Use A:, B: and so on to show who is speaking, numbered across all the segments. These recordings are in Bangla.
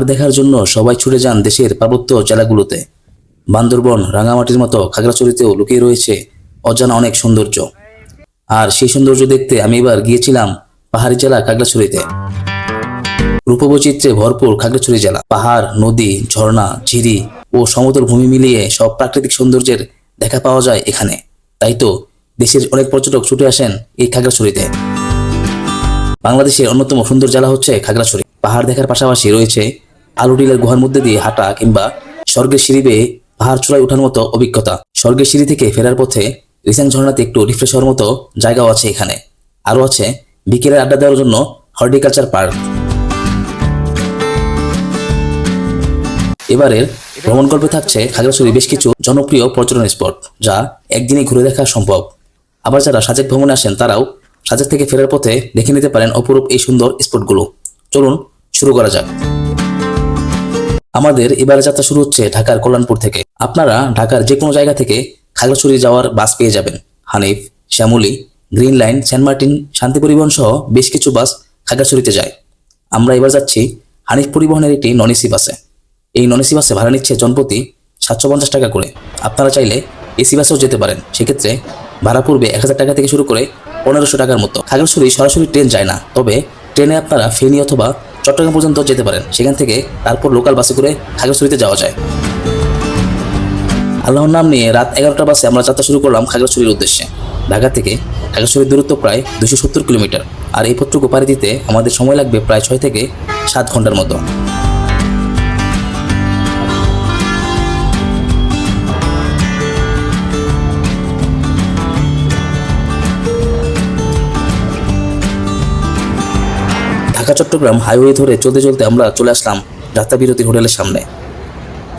A: পাহাড় দেখার জন্য সবাই ছুটে যান দেশের পার্বত্য জেলাগুলোতে। বান্দরবন, রাঙামাটির মতো খাগড়াছড়িতেও লুকিয়ে রয়েছে অজানা অনেক সৌন্দর্য। আর সেই সৌন্দর্য দেখতে আমি এবার গিয়েছিলাম পাহাড়ি জেলা খাগড়াছড়িতে। রূপবৈচিত্র্যে ভরপুর খাগড়াছড়ি জেলা। পাহাড়, নদী, ঝর্ণা, ঝিরি ও সমতল ভূমি মিলিয়ে সব প্রাকৃতিক সৌন্দর্যের দেখা পাওয়া যায় এখানে। তাই তো দেশের অনেক পর্যটক ছুটে আসেন এই খাগড়াছড়িতে। বাংলাদেশের অন্যতম সুন্দর জেলা হচ্ছে খাগড়াছড়ি। পাহাড় দেখার পাশাপাশি রয়েছে আলুডিলের গুহার মধ্যে দিয়ে হাঁটা কিংবা স্বর্গের সিঁড়ি বেয়ে পাহাড় চূড়ায় ওঠার মতো অভিজ্ঞতা। স্বর্গের সিঁড়ি থেকে ফেরার পথে রিসাং ঝর্ণাতে একটু রিফ্রেশ হওয়ার মতো জায়গাও আছে এখানে। আরও আছে বিকেলের আড্ডা দেওয়ার জন্য হর্টিকালচার পার্ক। এবারের ভ্রমণ গল্পে থাকছে খাগড়াছড়ি বেশ কিছু জনপ্রিয় পর্যটন স্পট, যা একদিনে ঘুরে দেখা সম্ভব। আবার যারা সাজেক ভ্রমণে আসেন, তারাও সাজেক থেকে ফেরার পথে দেখে নিতে পারেন অপরূপ এই সুন্দর স্পটগুলো। চলুন শুরু করা যাক। আমাদের এবারে যাত্রা শুরু হচ্ছে ঢাকার কল্যাণপুর থেকে। আপনারা ঢাকার যে কোনো জায়গা থেকে খাগড়াছড়ি যাওয়ার বাস পেয়ে যাবেন। Hanif, Shyamoli, green line, saint Martin, Shanti Paribahan সহ বেশ কিছু বাস খাগড়াছড়িতে যায়। আমরা এবার যাচ্ছি হানিফ পরিবহনের একটি নন এসি বাসে। এই নন এসি বাসে ভাড়া নিচ্ছে জনপ্রতি সাতশো পঞ্চাশ টাকা করে। আপনারা চাইলে এসি বাসেও যেতে পারেন। সেক্ষেত্রে ভাড়া পড়বে এক হাজার টাকা থেকে শুরু করে পনেরোশো টাকার মতো। খাগড়াছড়ি সরাসরি ট্রেন যায় না। তবে ট্রেনে আপনারা ফেনি অথবা চট্টগ্রাম পর্যন্ত যেতে পারেন। সেখান থেকে তারপর লোকাল বাসে করে খাগড়াছড়িতে যাওয়া যায়। আল্লাহর নাম নিয়ে রাত এগারোটা বাসে আমরা যাত্রা শুরু করলাম খাগড়াছড়ির উদ্দেশ্যে। ঢাকা থেকে খাগড়াছড়ির দূরত্ব প্রায় দুশো সত্তর কিলোমিটার। আর এই পত্রকে পাড়ি দিতে আমাদের সময় লাগবে প্রায় ছয় থেকে সাত ঘণ্টার মতো। ঢাকা, চট্টগ্রাম হাইওয়ে ধরে চলতে চলতে আমরা চলে আসলাম যাত্রাবিরতির হোটেলের সামনে।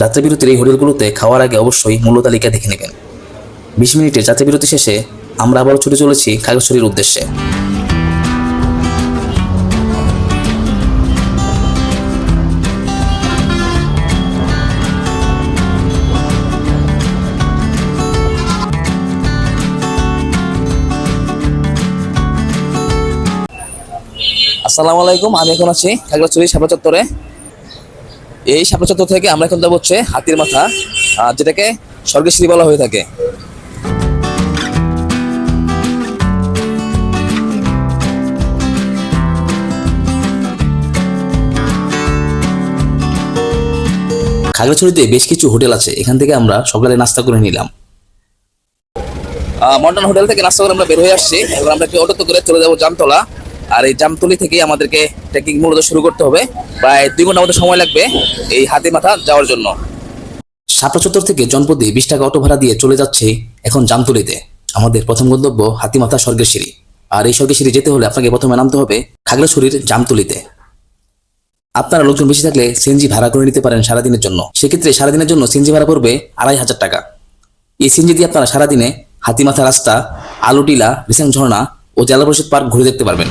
A: যাত্রাবিরতির এই হোটেলগুলোতে খাওয়ার আগে অবশ্যই মূল্য তালিকা দেখে নেবেন। বিশ মিনিটের যাত্রাবিরতি শেষে আমরা আবারও ছুটে চলেছি খাগড়াছড়ির উদ্দেশ্যে। আসসালামু আলাইকুম, আমি এখন আছি খাগড়াছড়ি শাপলা চত্বরে। এই শাপলা চত্বর থেকে আমরা এখন যাব হচ্ছে হাতির মাথা যেটাকে স্বর্গেশ্বরী বলা হয়ে থাকে। খাগড়াছড়িতে বেশ কিছু হোটেল আছে, এখান থেকে আমরা সকালে নাস্তা করে নিলাম। মডার্ন হোটেল থেকে নাস্তা করে আমরা বের হয়ে আসছি, এবার আমরা একটি অটোতে করে চলে যাব জামতলা। আর এই জামতলি থেকে আমাদেরকে ট্রেকিং মূলত শুরু করতে হবে। প্রায় দুই ঘণ্টা মতো সময় লাগবে এই হাতি মাথা যাওয়ার জন্য। সাপড়া চত্বর থেকে জনপদে বিশ টাকা অটো ভাড়া দিয়ে চলে যাচ্ছে এখন জামতলিতে। আমাদের প্রথম গন্তব্য হাতিমাথা স্বর্গের সিঁড়ি। আর এই স্বর্গের সিঁড়ি যেতে হলে আপনাকে প্রথমে নামতে হবে খাগড়াছড়ির জামতলিতে। আপনারা লোকজন বেশি থাকলে সিএনজি ভাড়া করে নিতে পারেন সারাদিনের জন্য। সেক্ষেত্রে সারাদিনের জন্য সিএনজি ভাড়া পড়বে আড়াই হাজার টাকা। এই সিএনজি দিয়ে আপনারা সারাদিনে হাতিমাথা রাস্তা, আলুটিলা রিসেন ঝর্ণা ও জেলা পরিষদ পার্ক ঘুরে দেখতে পারবেন।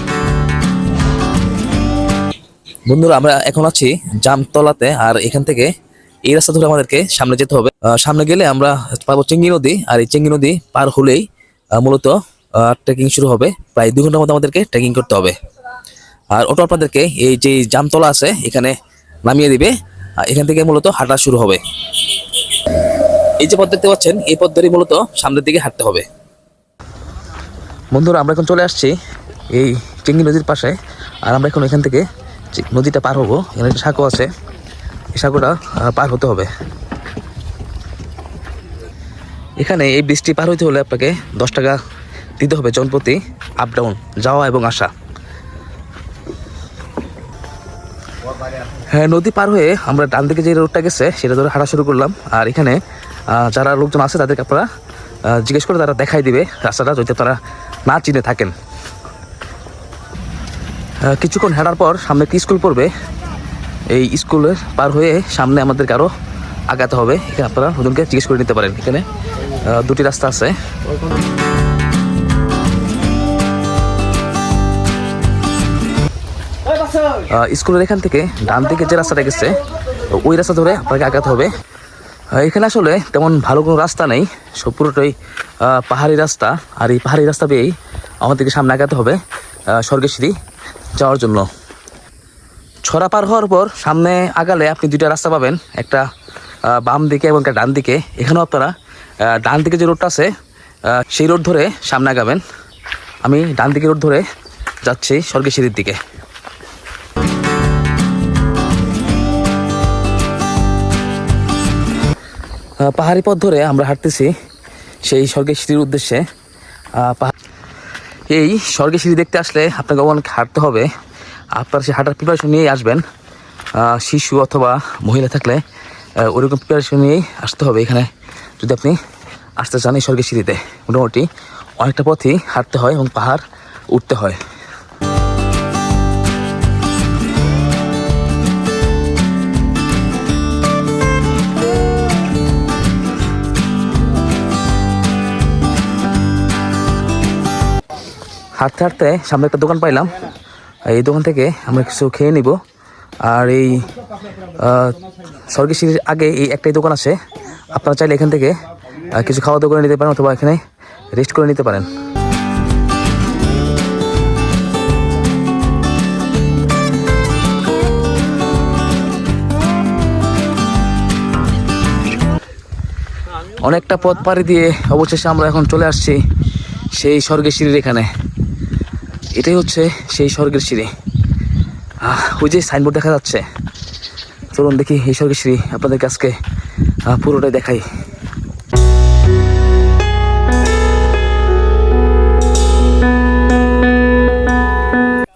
A: বন্ধুরা, আমরা এখন আছি জামতলাতে আর এখান থেকে এই রাস্তা ধরে আমাদেরকে সামনে যেতে হবে। সামনে গেলে আমরা পাবো চেঙ্গি নদী আর এই চেঙ্গি নদী পার হলেই মূলত ট্রেকিং শুরু হবে। প্রায় দুই ঘণ্টার মধ্যে আমাদেরকে ট্রেকিং করতে হবে। আর ওটা আপনাদেরকে এই যে জামতলা আছে, এখানে নামিয়ে দিবে। আর এখান থেকে মূলত হাঁটা শুরু হবে। এই যে পথ দেখতে পাচ্ছেন, এই পথ ধরেই মূলত সামনের দিকে হাঁটতে হবে। বন্ধুরা, আমরা এখন চলে আসছি এই চেঙ্গি নদীর পাশে। আর আমরা এখন এখান থেকে নদীটা পার হব, এখানে একটা সাঁকো আছে। এই সাঁকোটা পার হতে হবে। এখানে এই বৃষ্টি পার হইতে হলে আপনাকে দশ টাকা দিতে হবে জনপ্রতি আপ ডাউন যাওয়া এবং আসা। হ্যাঁ নদী পার হয়ে আমরা ডান দিকে যে রোডটা গেছে, সেটা ধরে হাঁটা শুরু করলাম। আর এখানে যারা লোকজন আছে, তাদেরকে আপনারা জিজ্ঞেস করে তারা দেখাই দিবে রাস্তাটা যদি তারা না চিনে থাকেন। কিছুক্ষণ হাঁটার পর সামনে একটি স্কুল পড়বে। এই স্কুলের পার হয়ে সামনে আমাদেরকে আরও আগাতে হবে। এখানে আপনারা নতুনকে জিজ্ঞেস করে নিতে পারেন এখানে। দুটি রাস্তা আছে। স্কুলের এখান থেকে ডান দিকে যে রাস্তাটা গেছে, ওই রাস্তা ধরে আপনাকে আগাতে হবে। এখানে আসলে তেমন ভালো কোনো রাস্তা নেই। সব পুরোটাই পাহাড়ি রাস্তা। আর এই পাহাড়ি রাস্তা পেয়েই আমাদেরকে সামনে আগাতে হবে স্বর্গেশ্বরী যাওয়ার জন্য। ছড়া পার হওয়ার পর সামনে আগালে আপনি দুইটা রাস্তা পাবেন। একটা বাম দিকে এবং একটা ডান দিকে। এখানেও আপনারা ডান দিকে যে রোডটা আছে সেই রোড ধরে সামনে আগাবেন। আমি ডান দিকে রোড ধরে যাচ্ছি স্বর্গেশ্বরীর দিকে। পাহাড়ি পথ ধরে আমরা হাঁটতেছি সেই স্বর্গেশ্বরীর উদ্দেশ্যে। আহ, পাহা- স্বর্গে সিঁড়ি দেখতে আসলে আপনাকে অনেক হাঁটতে হবে। আপনার সেই হাঁটার প্রিপারেশন নিয়েই আসবেন। শিশু অথবা মহিলা থাকলে ওরকম প্রিপারেশন নিয়েই আসতে হবে এখানে। যদি আপনি আসতে চান এই স্বর্গের সিঁড়িতে, মোটামুটি অনেকটা পথই হাঁটতে হয় এবং পাহাড় উঠতে হয়। হাঁটতে হাঁটতে সামনে একটা দোকান পাইলাম। এই দোকান থেকে আমরা কিছু খেয়ে নিব। আর এই আহ, স্বর্গেশ্বরীর আগে এই একটাই দোকান আছে। আপনারা চাইলে এখান থেকে কিছু খাওয়া দাওয়া করে নিতে পারেন অথবা এখানে রেস্ট করে নিতে পারেন। অনেকটা পথ পাড়ি দিয়ে অবশেষে আমরা এখন চলে আসছি সেই স্বর্গের সিঁড়ির এখানে। এটাই হচ্ছে সেই স্বর্গের সিঁড়ি। ওই যে সাইনবোর্ড দেখা যাচ্ছে। চলুন দেখি এই স্বর্গের সিঁড়ি আপনাদেরকে আজকে পুরোটাই দেখাই।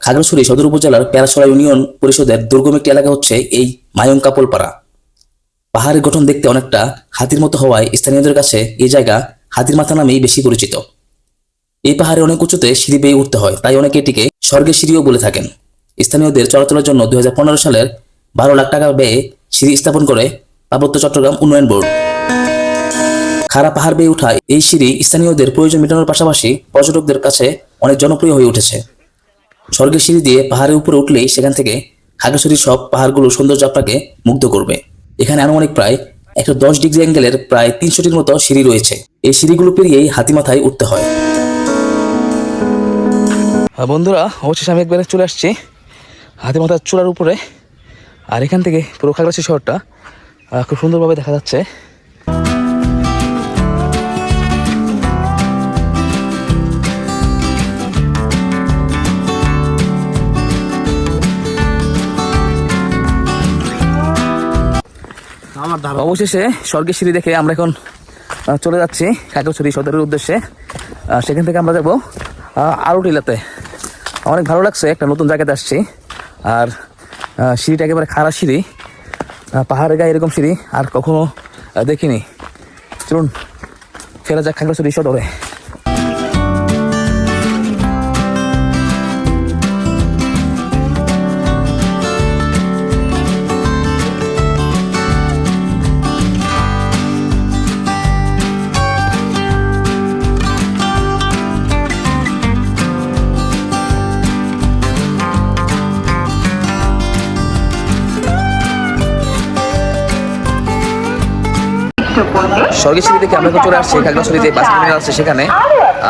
A: খাগড়াছড়ি সদর উপজেলার প্যারাসরা ইউনিয়ন পরিষদের দুর্গম একটি এলাকা হচ্ছে এই মায়ং কাপলপাড়া পাহাড়ের গঠন দেখতে অনেকটা হাতির মতো হওয়ায় স্থানীয়দের কাছে এই জায়গা হাতির মাথা নামেই বেশি পরিচিত। এই পাহাড়ে অনেক উঁচুতে সিঁড়ি বেয়ে উঠতে হয়, তাই অনেকে এটিকে স্বর্গের সিঁড়িও বলে থাকেন। স্থানীয়দের চলাচলের জন্য দুই হাজার পনেরো সালের বারো লাখ টাকা ব্যয়ে সিঁড়ি স্থাপন করে পার্বত্য চট্টগ্রাম উন্নয়ন বোর্ড। খাড়া পাহাড় বেয়ে উঠা এই সিঁড়ি স্থানীয়দের প্রয়োজন মেটানোর পাশাপাশি পর্যটকদের কাছে অনেক জনপ্রিয় হয়ে উঠেছে। স্বর্গের সিঁড়ি দিয়ে পাহাড়ের উপরে উঠলেই সেখান থেকে খাগড়াছড়ির সব পাহাড়গুলো সৌন্দর্য আপনাকে মুগ্ধ করবে। এখানে আনুমানিক প্রায় একশো দশ ডিগ্রি অ্যাঙ্গেলের প্রায় তিনশোটির মতো সিঁড়ি রয়েছে। এই সিঁড়িগুলো পেরিয়েই হাতিমাথায় উঠতে হয়। বন্ধুরা অবশেষে আমি একবারে চলে আসছি হাতে মাথার চূড়ার উপরে। আর এখান থেকে পুরো খাগড়াছড়ি শহরটা খুব সুন্দরভাবে দেখা যাচ্ছে। অবশেষে স্বর্গের সিঁড়ি দেখে আমরা এখন চলে যাচ্ছি খাগড়াছড়ি সদরের উদ্দেশ্যে। সেখান থেকে আমরা যাব আরুটিলাতে। অনেক ভালো লাগছে, একটা নতুন জায়গাতে আসছি। আর সিঁড়িটা একেবারে খারাপ সিঁড়ি। পাহাড়ে গায়ে এরকম সিঁড়ি আর কখনো দেখিনি। চলুন, ফেরা যাক খাগড়াছড়ি সদরে। স্বর্গের সিঁড়ি থেকে আমরা চলে আসছি খাগড়াছড়ি যে বাস টার্মিনাল আছে সেখানে।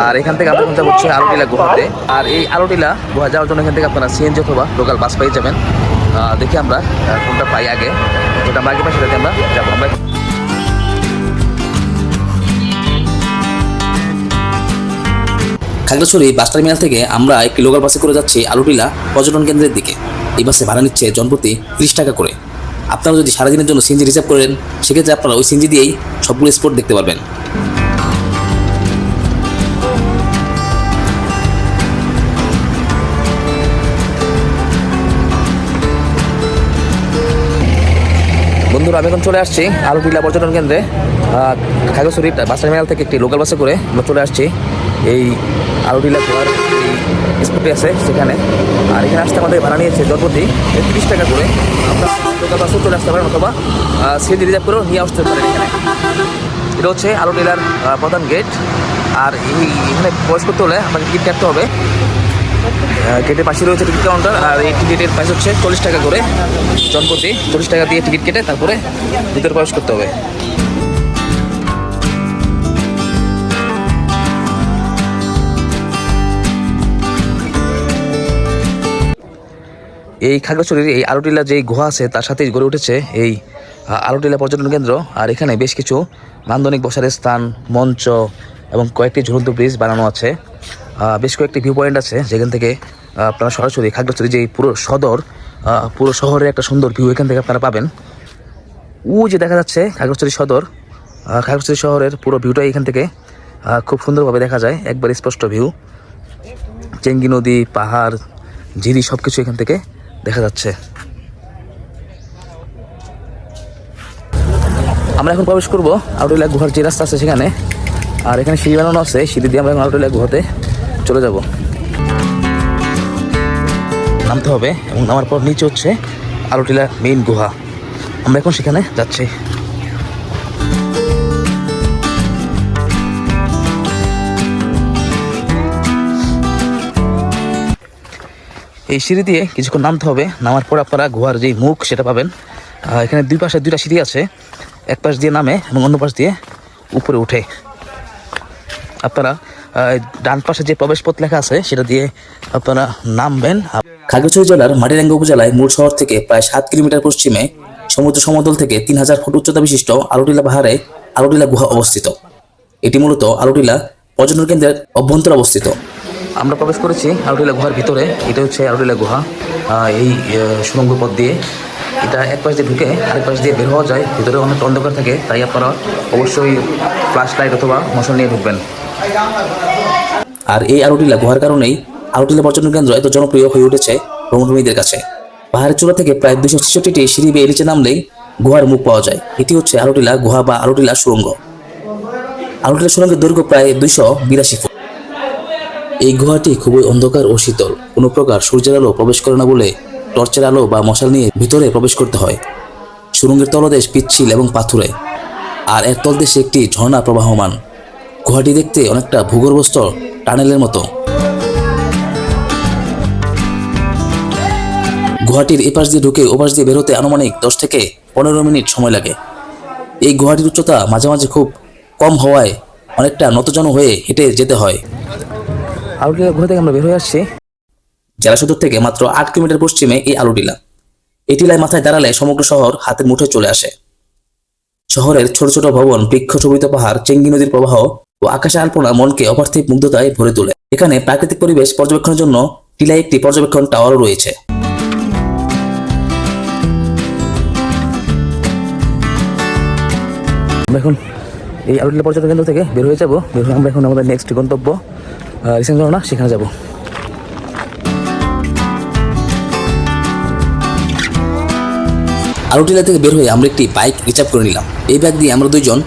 A: আর এখান থেকে আপনার যাব হচ্ছে আলোটিলা গুহাতে। আর এই আলোটিলা গুহা যাওয়ার জন্য এখান থেকে আপনারা সিএনজি অথবা লোকাল বাস পেয়ে যাবেন। দেখি আমরা কোনটা পাই আগে। যেটা আমরা আগে পাই সেটাতে আমরা যাব। আমরা খাগড়াছড়ি বাস টার্মিনাল থেকে আমরা একটি লোকাল বাসে করে যাচ্ছি আলুটিলা পর্যটন কেন্দ্রের দিকে। এই বাসে ভাড়া নিচ্ছে জনপ্রতি ত্রিশ টাকা করে। আপনারা যদি সারাদিনের জন্য সিএনজি রিজার্ভ করেন, সেক্ষেত্রে আপনারা ওই সিএনজি দিয়েই সবগুলো স্পট দেখতে পারবেন। বন্ধুরা, আমি এখন চলে আসছি আলুটিলা পর্যটন কেন্দ্রে। খাগড়াছড়ি বাস টার্মিনাল থেকে একটি লোকাল বাসে করে আমরা চলে আসছি। এই আলুটিলা ঘোরার এই স্পটে আছে সেখানে। আর এখানে আসতে আমাদের ভাড়া নিয়েছে জনপ্রতি তিরিশ টাকা করে। আপনারা বাসেও চলে আসতে পারেন অথবা সিএনজি রিজার্ভ করেও নিয়ে আসতে পারেন এখানে। এটা হচ্ছে আলো টেলার প্রধান গেট আর এখানে প্রবেশ করতে হলে আপনাকে টিকিট কাটতে হবে। গেটের পাশে রয়েছে টিকিট কাউন্টার আর এই টিকিটের প্রাইস হচ্ছে চল্লিশ টাকা করে। জনপ্রতি চল্লিশ টাকা দিয়ে টিকিট কেটে তারপরে ভিতরে প্রবেশ করতে হবে। এই খাগড়াছড়ির এই আলোটিলা যে গুহা আছে, তার সাথেই গড়ে উঠেছে এই আলোটিলা পর্যটন কেন্দ্র। আর এখানে বেশ কিছু নান্দনিক বসার স্থান, মঞ্চ এবং কয়েকটি ঝুলন্ত ব্রিজ বানানো আছে। বেশ কয়েকটি ভিউ পয়েন্ট আছে, যেখান থেকে আপনারা সরাসরি খাগড়াছড়ি যে পুরো সদর পুরো শহরের একটা সুন্দর ভিউ এখান থেকে আপনারা পাবেন। ও যে দেখা যাচ্ছে খাগড়াছড়ি সদর খাগড়াছড়ি শহরের পুরো ভিউটাই এখান থেকে খুব সুন্দরভাবে দেখা যায়, একবার স্পষ্ট ভিউ চেঙ্গি নদী, পাহাড়, ঝিরি সব কিছু এখান থেকে দেখা যাচ্ছে। আমরা এখন প্রবেশ করব আউটলা গুহার যে রাস্তা আছে সেখানে। আর এখানে সিঁড়ি বানানো আছে, সিঁড়ি দিয়ে আমরা এখন গুহাতে চলে যাব। নামতে হবে এবং নামার পর নিচে হচ্ছে আরোটিলা মেইন গুহা। আমরা এখন সেখানে যাচ্ছি। এই সিঁড়ি দিয়ে কিছুক্ষণ নামতে হবে। নামার পর আপনারা গুহার যে মুখ, সেটা পাবেন। এখানে দুই পাশে দুইটা সিঁড়ি আছে। এক পাশ দিয়ে নামে এবং অন্য পাশ দিয়ে উপরে উঠে। আপনারা ডান পাশে যে প্রবেশ পথ লেখা আছে, সেটা দিয়ে আপনারা নামবেন। খাগড়াছড়ি জেলার মাটিরাঙ্গা উপজেলায় মূল শহর থেকে প্রায় সাত কিলোমিটার পশ্চিমে সমুদ্র সমতল থেকে তিন হাজার ফুট উচ্চতা বিশিষ্ট আলোটিলা পাহাড়ে আলোটিলা গুহা অবস্থিত। এটি মূলত আলোটিলা পর্যটন কেন্দ্রের অভ্যন্তরে অবস্থিত। আমরা প্রবেশ করেছি আলোটিলা গুহার ভিতরে। এটা হচ্ছে আলোটিলা গুহা। এই আহ, সুড়ঙ্গ পথ দিয়ে। এটা এক পাশ দিয়ে ঢুকে আরেক পাশ দিয়ে বের হওয়া যায়। ভিতরে অনেক অন্ধকার থাকে তাই আপনারা অবশ্যই ফ্ল্যাশ লাইট অথবা মশাল নিয়ে ঢুকবেন। আর এই আলোটিলা গুহার কারণেই আলোটিলা পর্যটন কেন্দ্র এত জনপ্রিয় হয়ে উঠেছে ভ্রমণপ্রেমীদের কাছে। পাহাড়ের চূড়া থেকে প্রায় দুশো ছেষট্টিটি সিঁড়ি বেয়ে নিচে নামলেই গুহার মুখ পাওয়া যায়। এটি হচ্ছে আলোটিলা গুহা বা আলোটিলা সুড়ঙ্গ আলোটিলা সুড়ঙ্গের দৈর্ঘ্য প্রায় দুইশো বিরাশি ফুট। এই গুহাটি খুবই অন্ধকার ও শীতল। কোনো প্রকার সূর্যের আলো প্রবেশ করে না বলে টর্চের আলো বা মশাল নিয়ে ভিতরে প্রবেশ করতে হয়। সুড়ঙ্গের তলদেশ পিচ্ছিল এবং পাথুরে, আর এর তলদেশে একটি ঝর্ণা প্রবাহমান। গুহাটি দেখতে অনেকটা ভূগর্ভস্থ টানেলের মতো। গুহাটির এপাশ দিয়ে ঢুকে ওপাশ দিয়ে বেরোতে আনুমানিক দশ থেকে পনেরো মিনিট সময় লাগে। এই গুহাটির উচ্চতা মাঝে মাঝে খুব কম হওয়ায় অনেকটা নতজন হয়ে হেঁটে যেতে হয়। আলুটিলা ঘুরে থেকে আমরা বের হয়ে আসছি? জেলা সদর থেকে মাত্র আট কিলোমিটার পশ্চিমে এই আলুটিলা। এই টিলায় মাথায় দাঁড়ালে সমগ্র শহর হাতের মুঠোয় চলে আসে। শহরের ছোট ছোট ভবন বৃক্ষ শোভিত পাহাড় চেঙ্গি নদীর প্রবাহ ও আকাশে আলপনা মনকে অপার্থিব মুগ্ধতায় ভরে তোলে। এখানে প্রাকৃতিক পরিবেশ পর্যবেক্ষণের জন্য টিলায় একটি পর্যবেক্ষণ টাওয়ারও রয়েছে। আমরা এখন এই আউটলেট পর্যটন কেন্দ্র থেকে বের হয়ে যাব। বের হয়ে আমরা এখন আমাদের নেক্সট গন্তব্য। রিসেন্ট ঝর্ণা সেখানে যাব। আলুটিলা থেকে বের হয়ে আমরা একটি বাইক রিজার্ভ করে নিলাম। এই ব্যাগ দিয়ে আমরা দুইজন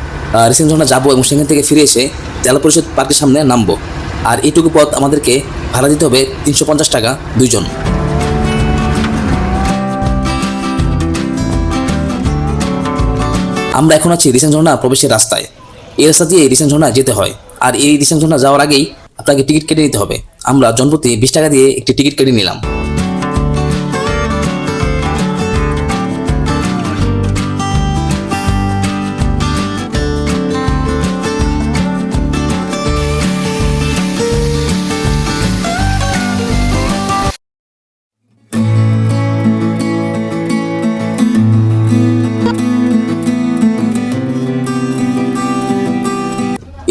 A: রিসেন্ট ঝর্ণা যাব এবং সেখান থেকে ফিরে এসে জেলা পরিষদ পার্কের সামনে নামবো। আর এইটুকু পথ আমাদেরকে ভাড়া দিতে হবে তিনশো পঞ্চাশ টাকা দুইজন। আমরা এখন আছি রিসেন্ট ঝর্ণা প্রবেশের রাস্তায়। এই রাস্তা দিয়ে রিসেন্ট ঝর্ণা যেতে হয়। আর এই রিসেন্ট ঝর্ণা যাওয়ার আগেই আপনাকে টিকিট কেটে দিতে হবে। আমরা জনপ্রতি বিশ টাকা দিয়ে একটি টিকিট কেটে নিলাম।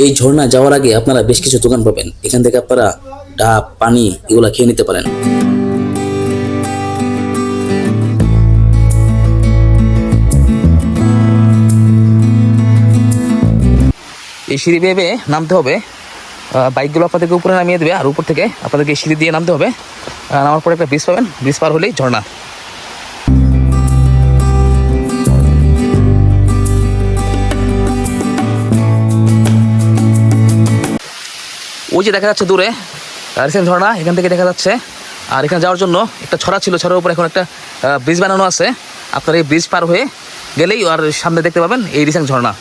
A: এই ঝর্ণা যাওয়ার আগে আপনারা বেশ কিছু দোকান পাবেন। এখান থেকে আপনারা ডাব, পানি এগুলা খেয়ে নিতে পারেন। এই সিঁড়ি বেয়ে নামতে হবে। বাইকগুলো আপনাদেরকে উপরে নামিয়ে দেবে আর উপর থেকে আপনাদেরকে সিঁড়ি দিয়ে নামতে হবে। নামার পরে একটা ব্রিজ পাবেন। ব্রিজ পার হলেই ঝর্ণা। ওই যে দেখা যাচ্ছে দূরে রিসেন্ট ঝর্ণা, এখান থেকে দেখা যাচ্ছে। আর এখানে যাওয়ার জন্য একটা ছড়া ছিল, ছড়ার উপর এখন একটা ব্রিজ বানানো আছে। আপনার এই ব্রিজ পার হয়ে গেলেই আর সামনে দেখতে পাবেন এই রিসেন্ট ঝর্ণা।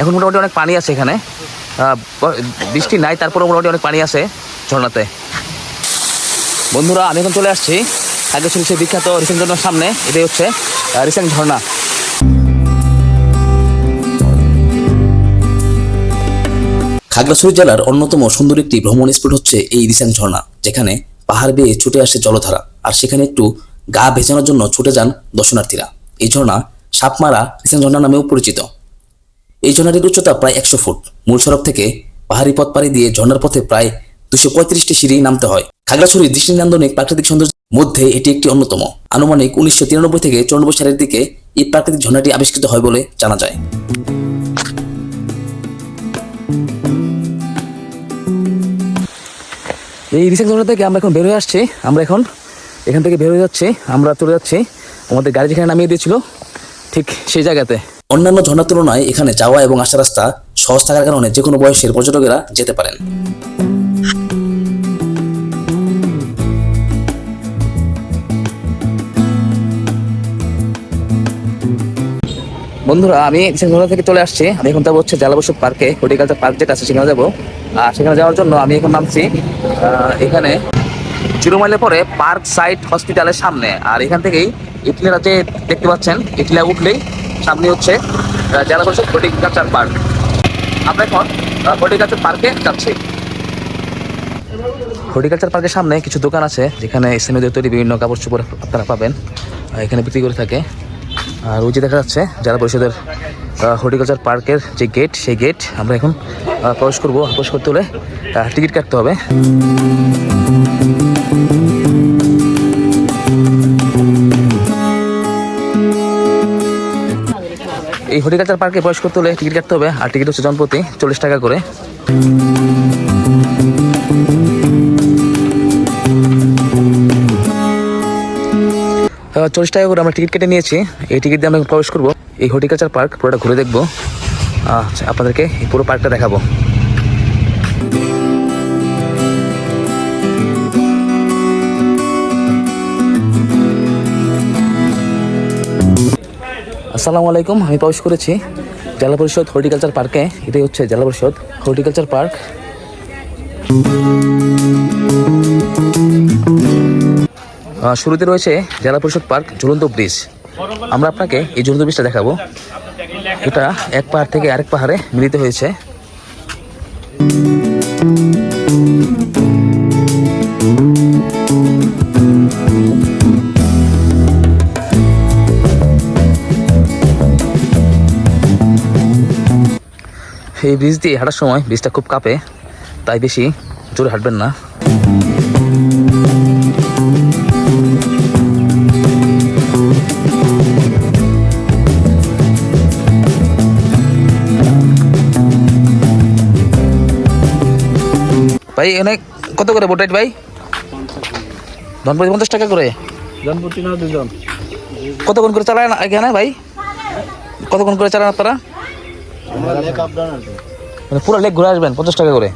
A: এখন মোটামুটি অনেক পানি আছে এখানে। বৃষ্টি নাই তারপরে মোটামুটি অনেক পানি আছে ঝর্ণাতে। বন্ধুরা, আমি এখন চলে আসছি। আগে ছিল বিখ্যাত রিসেন্ট ঝর্ণার সামনে, এটাই হচ্ছে রিসেন্ট ঝর্ণা। খাগড়াছড়ি জেলার অন্যতম সুন্দর একটি ভ্রমণ স্পট হচ্ছে এই রিসেন্ট ঝর্ণা, যেখানে পাহাড় বেয়ে ছুটে আসে জলধারা আর সেখানে একটু গা ভেজানোর জন্য ছুটে যান দর্শনার্থীরা। এই ঝর্ণা সাপমারা রিসেন ঝর্ণা নামেও পরিচিত। এই ঝর্ণাটির উচ্চতা প্রায় একশো ফুট। মূল সড়ক থেকে পাহাড়ি পথ পাড়ি দিয়ে ঝর্ণার পথে প্রায় দুশো পঁয়ত্রিশটি সিঁড়ি নামতে হয়। খাগড়াছড়ির দৃষ্টিনন্দনিক প্রাকৃতিক সৌন্দর্যের মধ্যে এটি একটি অন্যতম। আনুমানিক উনিশশো তিরানব্বই থেকে চৌরানব্বই সালের দিকে এই প্রাকৃতিক ঝর্ণাটি আবিষ্কৃত হয় বলে জানা যায়। এই রিসেন্ট ঝর্ণা থেকে আমরা এখন বের হয়ে আসছি। আমরা এখন এখান থেকে বের হয়ে যাচ্ছি। আমরা চলে যাচ্ছি আমাদের গাড়ি যেখানে নামিয়ে দিয়েছিল ঠিক সেই জায়গাতে। অন্যান্য ঝর্ণার তুলনায় এখানে যাওয়া এবং আসা রাস্তা সহজ থাকার কারণে যে কোনো বয়সের পর্যটকেরা যেতে পারেন। বন্ধুরা আমি সিংহলা থেকে চলে আসছি। আমি এখন যাব হচ্ছে জালাবসুদ পার্কে হর্টিকালচার পার্ক যেটা আছে সেখানে যাব। আর সেখানে যাওয়ার জন্য আমি এখন নামছি। এখানে জিরো মাইলের পরে পার্ক সাইট হসপিটালের সামনে। আর এখান থেকেই ইটলিরা যে দেখতে পাচ্ছেন ইটলিয়া উঠলেই সামনে হচ্ছে জেলা পরিষদ হর্টিকালচার পার্ক। আমরা এখন হর্টিকালচার পার্কে যাচ্ছি। হর্টিকালচার পার্কের সামনে কিছু দোকান আছে, যেখানে স্থানীয়দের তৈরি বিভিন্ন কাপড় চোপড় আপনারা পাবেন এখানে বিক্রি করে থাকে। আর ওই যে দেখা যাচ্ছে জেলা পরিষদের হর্টিকালচার পার্কের যে গেট সেই গেট আমরা এখন প্রবেশ করব। প্রবেশ করতে হলে টিকিট কাটতে হবে। এই হর্টিকালচার পার্কে প্রবেশ করতে হলে টিকিট কাটতে হবে, আর টিকিট হচ্ছে জনপ্রতি চল্লিশ টাকা করে। চল্লিশ টাকা করে আমরা টিকিট কেটে নিয়েছি। এই টিকিট দিয়ে আমরা প্রবেশ করব। এই হর্টিকালচার পার্ক পুরোটা ঘুরে দেখব। আচ্ছা আপনাদেরকে এই পুরো পার্কটা দেখাবো। আসসালামু আলাইকুম, আমি প্রবেশ করেছি জেলা পরিষদ হর্টিকালচার পার্কে। এটাই হচ্ছে জেলা পরিষদ হর্টিকালচার পার্ক। শুরুতে রয়েছে জেলা পরিষদ পার্ক ঝুলন্ত ব্রিজ। আমরা আপনাকে এই ঝুলন্ত ব্রিজটা দেখাবো। এটা এক পাহাড় থেকে আরেক পাহাড়ে মিলিত হয়েছে। এই ব্রিজ দিয়ে হাঁটার সময় ব্রিজটা খুব কাঁপে, তাই বেশি জোরে হাঁটবেন না। ভাই এখানে কত করে বোট রাইড ভাই? ধনপতি পঞ্চাশ টাকা করে।
B: জনপ্রতি না দুজন।
A: কতক্ষণ করে চালায় না এখানে ভাই? কতক্ষণ করে চালান আপনারা? মানে পুরো লেক ঘুরে আসবেন পঞ্চাশ টাকা করে।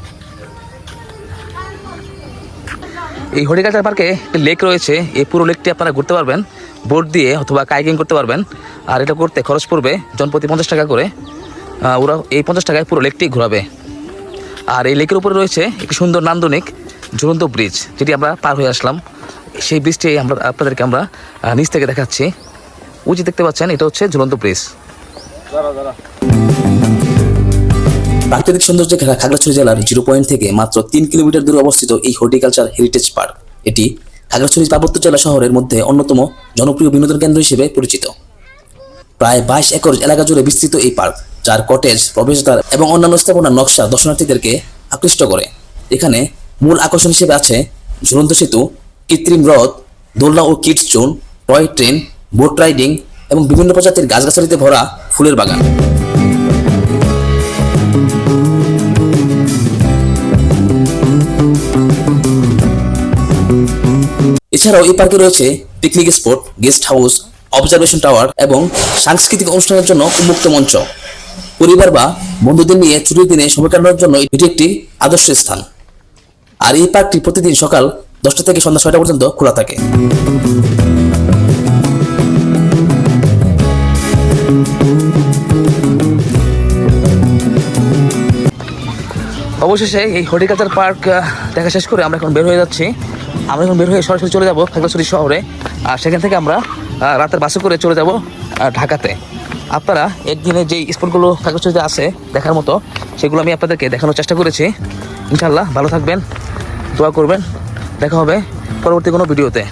A: এই হর্টিকালচার পার্কে একটি লেক রয়েছে এই পুরো লেকটি আপনারা ঘুরতে পারবেন বোট দিয়ে অথবা কাইকিং করতে পারবেন আর এটা করতে খরচ পড়বে জনপ্রতি পঞ্চাশ টাকা করে। ওরা এই পঞ্চাশ টাকায় পুরো লেকটি ঘোরাবে। আর এই লেকের উপরে রয়েছে একটি সুন্দর নান্দনিক ঝুলন্ত ব্রিজ যেটি আমরা পার হয়ে আসলাম। সেই ব্রিজটি আমরা আপনাদেরকে আমরা নিচ থেকে দেখাচ্ছি। ওই যে দেখতে পাচ্ছেন এটা হচ্ছে ঝুলন্ত ব্রিজ। প্রাকৃতিক সৌন্দর্যে ঘেরা খাগড়াছড়ি জেলার জিরো পয়েন্ট থেকে মাত্র তিন কিলোমিটার দূরে অবস্থিত এই হর্টিকালচার হেরিটেজ পার্ক। এটি খাগড়াছড়ি পার্বত্য জেলা শহরের মধ্যে অন্যতম জনপ্রিয় বিনোদন কেন্দ্র হিসেবে পরিচিত। প্রায় বাইশ একর এলাকা জুড়ে বিস্তৃত এই পার্ক, যার কটেজ, প্রবেশদ্বার এবং অন্যান্য স্থাপনার নকশা দর্শনার্থীদেরকে আকৃষ্ট করে। এখানে মূল আকর্ষণ হিসেবে আছে ঝুলন্ত সেতু, কৃত্রিম হ্রদ দোলনা ও kids zone, toy train, boat riding এবং বিভিন্ন প্রজাতির গাছগাছালিতে ভরা ফুলের বাগান। এছাড়াও এই পার্কে রয়েছে picnic spot guest house observation tower এবং সাংস্কৃতিক অনুষ্ঠানের জন্য উন্মুক্ত মঞ্চ। পরিবার বা বন্ধুদের নিয়ে ছুটির দিনে সময় কাটানোর জন্য এটি একটি আদর্শ স্থান। আর এই পার্কটি প্রতিদিন সকাল দশটা থেকে সন্ধ্যা ছয়টা পর্যন্ত খোলা থাকে। অবশেষে এই হর্টিকালচার পার্ক দেখা শেষ করে আমরা এখন বের হয়ে যাচ্ছি। আমরা এখন বের হয়ে সরাসরি চলে যাব খাগড়াছড়ি শহরে। আর সেখান থেকে আমরা রাতের বাসে করে চলে যাব ঢাকাতে। আপনারা একদিনে যেই স্পটগুলো খাগড়াছড়িতে আছে দেখার মতো, সেগুলো আমি আপনাদেরকে দেখানোর চেষ্টা করেছি। ইনশাল্লাহ ভালো থাকবেন, দোয়া করবেন। দেখা হবে পরবর্তী কোনো ভিডিওতে।